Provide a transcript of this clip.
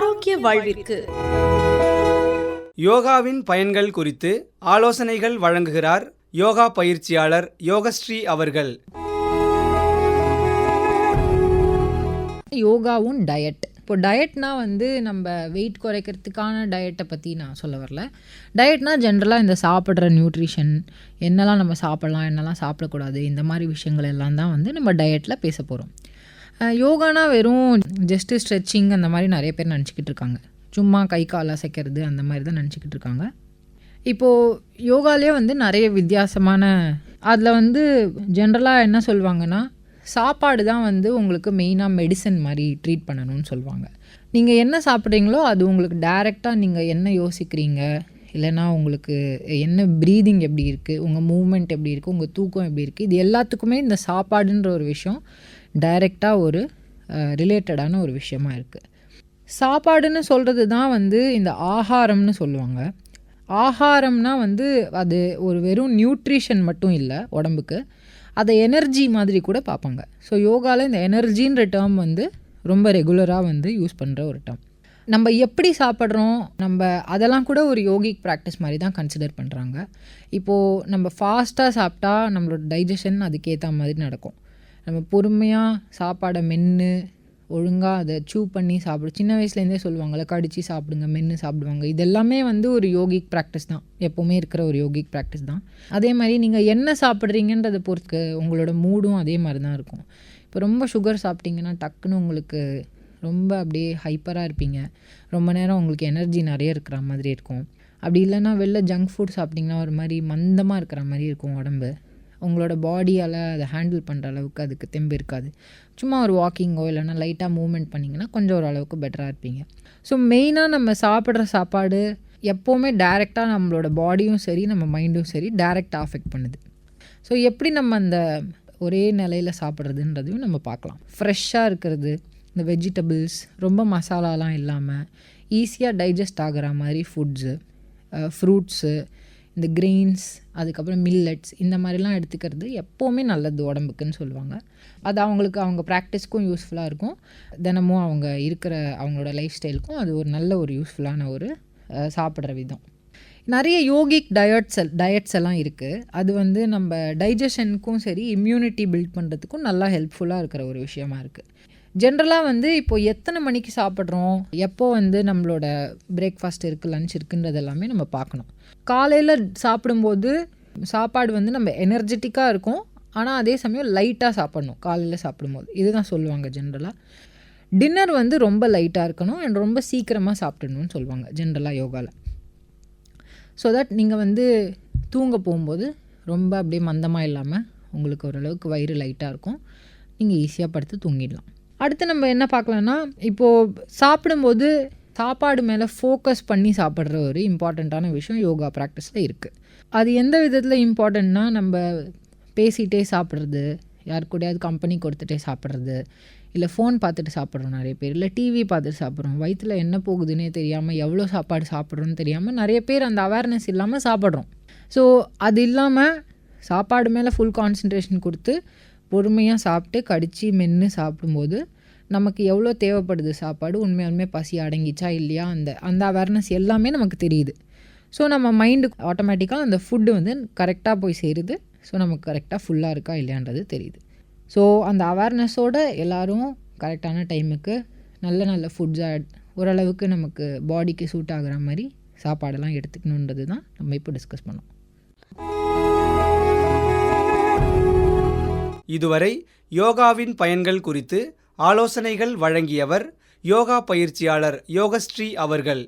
ஆரோக்கிய வாழ்விற்கு. யோகாவின் பயன்கள் குறித்து ஆலோசனைகள் வழங்குகிறார் யோகா பயிற்சியாளர் யோகஸ்ரீ அவர்கள். யோகாவும் டயட். இப்போ டயட்னா வந்து நம்ம வெயிட் குறைக்கிறதுக்கான டயட்டை பற்றி நான் சொல்ல வரல. டயட்னா ஜென்ரலாக இந்த சாப்பிட்ற நியூட்ரிஷன் என்னெல்லாம் நம்ம சாப்பிடலாம் என்னெல்லாம் சாப்பிடக்கூடாது இந்த மாதிரி விஷயங்கள் எல்லாம் தான் வந்து நம்ம டயட்டில் பேச போகிறோம் யோகானா வெறும் ஜஸ்ட்டு ஸ்ட்ரெச்சிங் அந்த மாதிரி நிறைய பேர் நினச்சிக்கிட்டு இருக்காங்க. சும்மா கை கால் அசைக்கிறது அந்த மாதிரி தான் நினச்சிக்கிட்டு இருக்காங்க. இப்போது யோகாலே வந்து நிறைய வித்தியாசமான அதில் வந்து ஜென்ரலாக என்ன சொல்லுவாங்கன்னா சாப்பாடு தான் வந்து உங்களுக்கு மெயினாக மெடிசன் மாதிரி ட்ரீட் பண்ணணும்னு சொல்லுவாங்க. நீங்கள் என்ன சாப்பிட்றீங்களோ அது உங்களுக்கு டைரெக்டாக நீங்கள் என்ன யோசிக்கிறீங்க? இல்லைன்னா உங்களுக்கு என்ன ப்ரீதிங் எப்படி இருக்குது உங்கள் மூமெண்ட் எப்படி இருக்குது உங்கள் தூக்கம் எப்படி இருக்குது இது எல்லாத்துக்குமே இந்த சாப்பாடுன்ற ஒரு விஷயம் டைரெக்டாக ஒரு ரிலேட்டடான ஒரு விஷயமா இருக்குது சாப்பாடுன்னு சொல்கிறது தான் வந்து இந்த ஆகாரம்னு சொல்லுவாங்க. ஆகாரம்னா வந்து அது ஒரு வெறும் நியூட்ரிஷன் மட்டும் இல்லை உடம்புக்கு. அதை எனர்ஜி மாதிரி கூட பார்ப்பாங்க. ஸோ யோகாவில் இந்த எனர்ஜின்ற டேர்ம் வந்து ரொம்ப ரெகுலராக வந்து யூஸ் பண்ணுற ஒரு டேர்ம். நம்ம எப்படி சாப்பிட்றோம்? நம்ம அதெல்லாம் கூட ஒரு யோகிக் ப்ராக்டிஸ் மாதிரி தான் கன்சிடர் பண்ணுறாங்க இப்போது நம்ம ஃபாஸ்ட்டாக சாப்பிட்டா நம்மளோட டைஜஷன் அதுக்கேற்ற மாதிரி நடக்கும். நம்ம பொறுமையாக சாப்பாடை மென்று ஒழுங்காக அதை சூ பண்ணி சாப்பிடு. சின்ன வயசுலேருந்தே சொல்லுவாங்கள்ல கடிச்சு சாப்பிடுங்க மென்று சாப்பிடுவாங்க. இது எல்லாமே வந்து ஒரு யோகிக் ப்ராக்டிஸ் தான். எப்போவுமே இருக்கிற ஒரு யோகிக் ப்ராக்டிஸ் தான். அதே மாதிரி நீங்கள் என்ன சாப்பிட்றீங்கன்றதை பொறுத்து உங்களோட மூடும் அதே மாதிரி தான் இருக்கும். இப்போ ரொம்ப சுகர் சாப்பிட்டீங்கன்னா டக்குன்னு உங்களுக்கு ரொம்ப அப்படியே ஹைப்பராக இருப்பீங்க. ரொம்ப நேரம் உங்களுக்கு எனர்ஜி நிறைய இருக்கிற மாதிரி இருக்கும். அப்படி இல்லைன்னா வெளில ஜங்க் ஃபுட் சாப்பிட்டிங்கன்னா ஒரு மாதிரி மந்தமாக இருக்கிற மாதிரி இருக்கும் உடம்பு. உங்களோட பாடியால் அதை ஹேண்டில் பண்ணுற அளவுக்கு அதுக்கு தெம்பு இருக்காது. சும்மா ஒரு வாக்கிங்கோ இல்லைன்னா லைட்டாக மூவ்மெண்ட் பண்ணிங்கன்னா கொஞ்சம் ஓரளவுக்கு பெட்டராக இருப்பீங்க. ஸோ மெயினாக நம்ம சாப்பிட்ற சாப்பாடு எப்போவுமே டைரெக்டாக நம்மளோட பாடியும் சரி நம்ம மைண்டும் சரி டைரெக்டாக அஃபெக்ட் பண்ணுது. ஸோ எப்படி நம்ம அந்த ஒரே நிலையில் சாப்பிட்றதுன்றதையும் நம்ம பார்க்கலாம். ஃப்ரெஷ்ஷாக இருக்கிறது இந்த வெஜிடபிள்ஸ் ரொம்ப மசாலாலாம் இல்லாமல் ஈஸியாக டைஜஸ்ட் ஆகிற மாதிரி ஃபுட்ஸு ஃப்ரூட்ஸு இந்த கிரெயின்ஸ் அதுக்கப்புறம் மில்லட்ஸ் இந்த மாதிரிலாம் எடுத்துக்கிறது எப்போவுமே நல்லது உடம்புக்குன்னு சொல்லுவாங்க. அது அவங்களுக்கு அவங்க ப்ராக்டிஸ்க்கும் யூஸ்ஃபுல்லாக இருக்கும். தினமும் அவங்க இருக்கிற அவங்களோட லைஃப் ஸ்டைலுக்கும் அது ஒரு நல்ல ஒரு யூஸ்ஃபுல்லான ஒரு சாப்பிட்ற விதம். நிறைய யோகிக் டயட்ஸ் டயட்ஸ் எல்லாம் இருக்குது அது வந்து நம்ம டைஜஷனுக்கும் சரி இம்யூனிட்டி பில்ட் பண்ணுறதுக்கும் நல்லா ஹெல்ப்ஃபுல்லாக இருக்கிற ஒரு விஷயமா இருக்குது ஜென்ரலாக வந்து இப்போ எத்தனை மணிக்கு சாப்பிட்றோம்? எப்போ வந்து நம்மளோட பிரேக்ஃபாஸ்ட் இருக்குது லன்ச் இருக்குன்றது எல்லாமே நம்ம பார்க்கணும். காலையில் சாப்பிடும்போது சாப்பாடு வந்து நம்ம எனர்ஜெட்டிக்காக இருக்கும். ஆனால் அதே சமயம் லைட்டாக சாப்பிடணும் காலையில் சாப்பிடும்போது. இதுதான் சொல்லுவாங்க ஜென்ரலாக டின்னர் வந்து ரொம்ப லைட்டாக இருக்கணும் அண்ட் ரொம்ப சீக்கிரமாக சாப்பிடணும்னு சொல்லுவாங்க ஜென்ரலாக யோகாவில் ஸோ தட் நீங்கள் வந்து தூங்க போகும்போது ரொம்ப அப்படியே மந்தமாக இல்லாமல் உங்களுக்கு ஓரளவுக்கு வயிறு லைட்டாக இருக்கும். நீங்கள் ஈஸியாக படுத்து தூங்கிடலாம். அடுத்து நம்ம என்ன பார்க்கலான்னா இப்போது சாப்பிடும்போது சாப்பாடு மேலே ஃபோக்கஸ் பண்ணி சாப்பிட்ற ஒரு இம்பார்ட்டண்ட்டான விஷயம் யோகா ப்ராக்டிஸில் இருக்குது அது எந்த விதத்தில் இம்பார்ட்டண்ட்னா நம்ம பேசிகிட்டே சாப்பிட்றது யார் கூடயாவது கம்பெனி கொடுத்துட்டே சாப்பிட்றது இல்லை ஃபோன் பார்த்துட்டு சாப்பிட்றோம் நிறைய பேர் இல்லை டிவி பார்த்துட்டு சாப்பிட்றோம் வயிற்றில் என்ன போகுதுன்னே தெரியாமல் எவ்வளோ சாப்பாடு சாப்பிட்றோன்னு தெரியாமல் நிறைய பேர் அந்த அவேர்னஸ் இல்லாமல் சாப்பிட்றோம். ஸோ அது இல்லாமல் சாப்பாடு மேலே ஃபுல் கான்சன்ட்ரேஷன் கொடுத்து பொறுமையாக சாப்பிட்டு கடித்து மென்று சாப்பிடும்போது நமக்கு எவ்வளோ தேவைப்படுது சாப்பாடு? உண்மையாலுமே பசி அடங்கிச்சா இல்லையா? அந்த அந்த அவேர்னஸ் எல்லாமே நமக்கு தெரியுது. ஸோ நம்ம மைண்டு ஆட்டோமேட்டிக்காக அந்த ஃபுட்டு வந்து கரெக்டாக போய் சேருது. ஸோ நமக்கு கரெக்டாக ஃபுல்லாக இருக்கா இல்லையான்றது தெரியுது. ஸோ அந்த அவேர்னஸோடு எல்லாரும் கரெக்டான டைமுக்கு நல்ல நல்ல ஃபுட்ஸாக ஓரளவுக்கு நமக்கு பாடிக்கு சூட் ஆகுற மாதிரி சாப்பாடெல்லாம் எடுத்துக்கணுன்றது தான் நம்ம இப்போ டிஸ்கஸ் பண்ணோம். இதுவரை யோகாவின் பயன்கள் குறித்து ஆலோசனைகள் வழங்கியவர் யோகா பயிற்சியாளர் யோகஸ்ரீ அவர்கள்.